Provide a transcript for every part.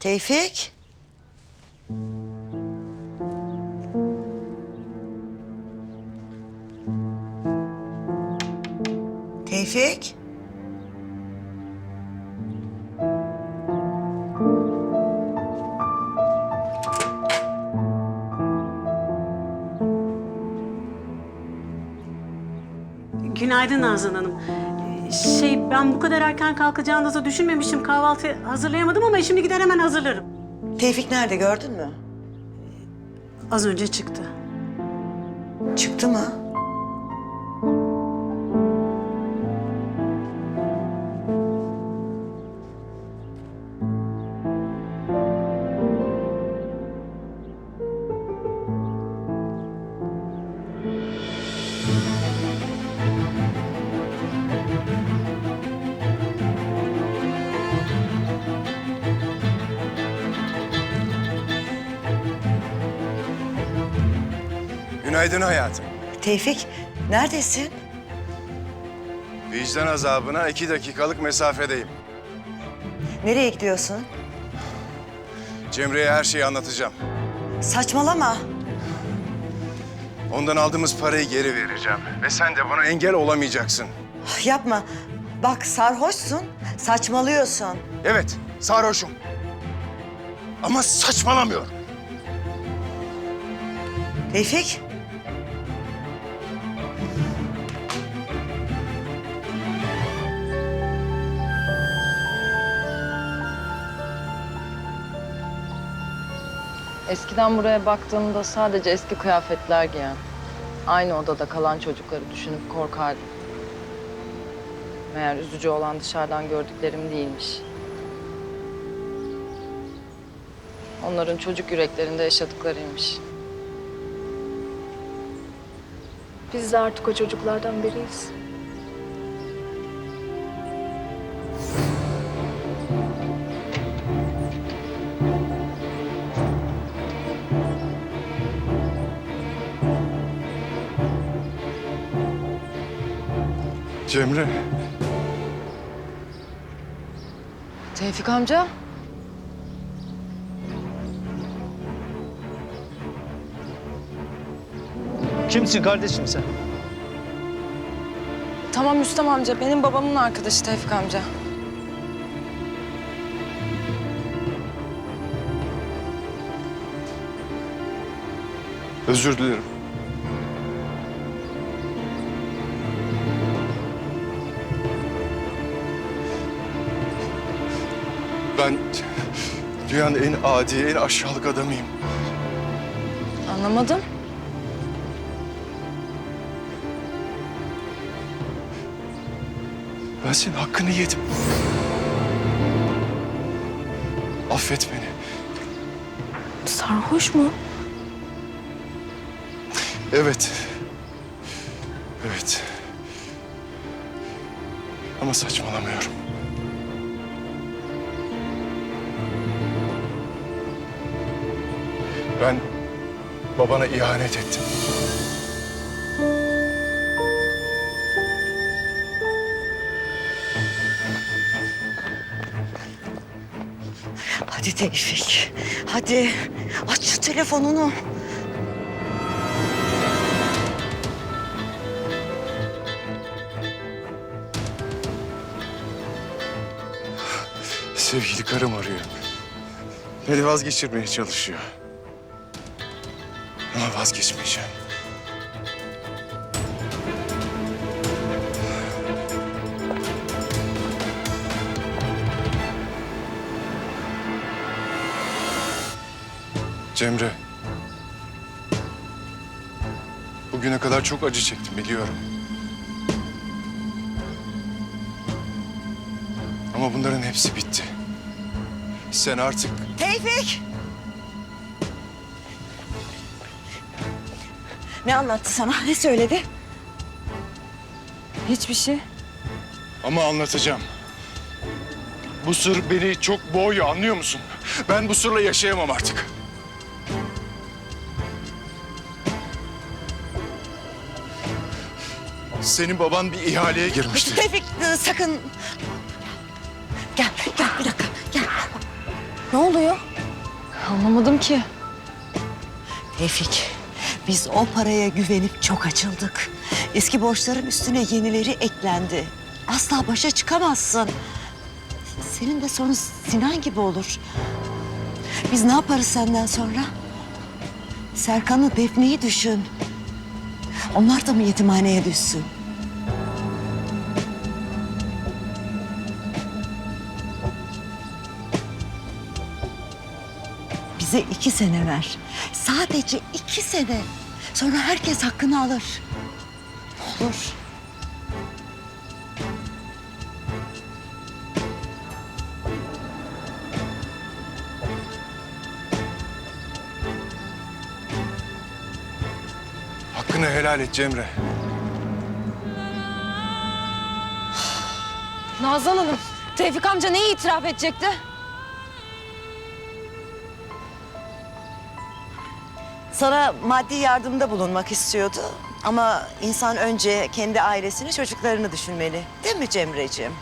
Tevfik. Tevfik. Günaydın Nazan Hanım. Şey ben bu kadar erken kalkacağınızı düşünmemiştim. Kahvaltı hazırlayamadım ama şimdi gider hemen hazırlarım. Tevfik nerede gördün mü? Az önce çıktı. Çıktı mı? Günaydın hayatım. Tevfik neredesin? Vicdan azabına iki dakikalık mesafedeyim. Nereye gidiyorsun? Cemre'ye her şeyi anlatacağım. Saçmalama. Ondan aldığımız parayı geri vereceğim. Ve sen de buna engel olamayacaksın. Yapma. Bak sarhoşsun, saçmalıyorsun. Evet, sarhoşum. Ama saçmalamıyorum. Tevfik. Eskiden buraya baktığımda sadece eski kıyafetler giyen, aynı odada kalan çocukları düşünüp korkardım. Meğer üzücü olan dışarıdan gördüklerim değilmiş. Onların çocuk yüreklerinde yaşadıklarıymış. Biz de artık o çocuklardan biriyiz. Cemre, Tevfik amca, Kimsin kardeşim sen? tamam Müstem amca, benim babamın arkadaşı Tevfik amca. özür dilerim. Ben dünyanın en adi, en aşağılık adamıyım. Anlamadım. Ben senin hakkını yedim. Affet beni. Sarhoş mu? Evet. Evet. Ama saçmalamıyorum. Ben babana ihanet ettim. Hadi Tevfik. Hadi aç şu telefonunu. Sevgili karım arıyor. Beni vazgeçirmeye çalışıyor. Ama vazgeçmeyeceğim. Cemre. Bugüne kadar çok acı çektim biliyorum. Ama bunların hepsi bitti. Sen artık Tevfik! Ne anlattı sana? Ne söyledi? Hiçbir şey. ama anlatacağım. Bu sır beni çok boğuyor anlıyor musun? Ben bu sırla yaşayamam artık. Senin baban bir ihaleye girmişti. Tevfik e, sakın. Gel, gel bir dakika. Gel. Ne oluyor? Anlamadım ki. Tevfik, biz o paraya güvenip çok açıldık. Eski borçların üstüne yenileri eklendi. Asla başa çıkamazsın. Senin de sonun Sinan gibi olur. Biz ne yaparız senden sonra? Serkan'ı, Defne'yi düşün. Onlar da mı yetimhaneye düşsün? Bize iki sene ver. Sadece iki sene. Sonra herkes hakkını alır. Olur. Hakkını helal et Cemre. Nazan Hanım, Tevfik amca neyi itiraf edecekti? Sana maddi yardımda bulunmak istiyordu. Ama insan önce kendi ailesini, çocuklarını düşünmeli. Değil mi Cemre'ciğim?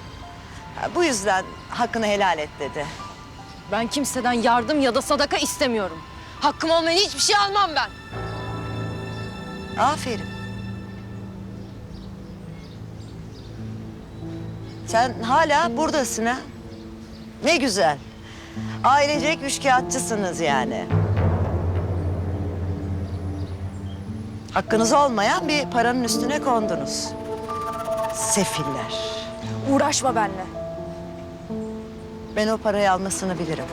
Ha, Bu yüzden hakkını helal et dedi. Ben kimseden yardım ya da sadaka istemiyorum. Hakkım olmayan hiçbir şey almam ben. Aferin. Sen hala buradasın ha? Ne güzel. Ailecek üçkağıtçısınız yani. Hakkınız olmayan bir paranın üstüne kondunuz. Sefiller. Uğraşma benimle. Ben o parayı almasını bilirim.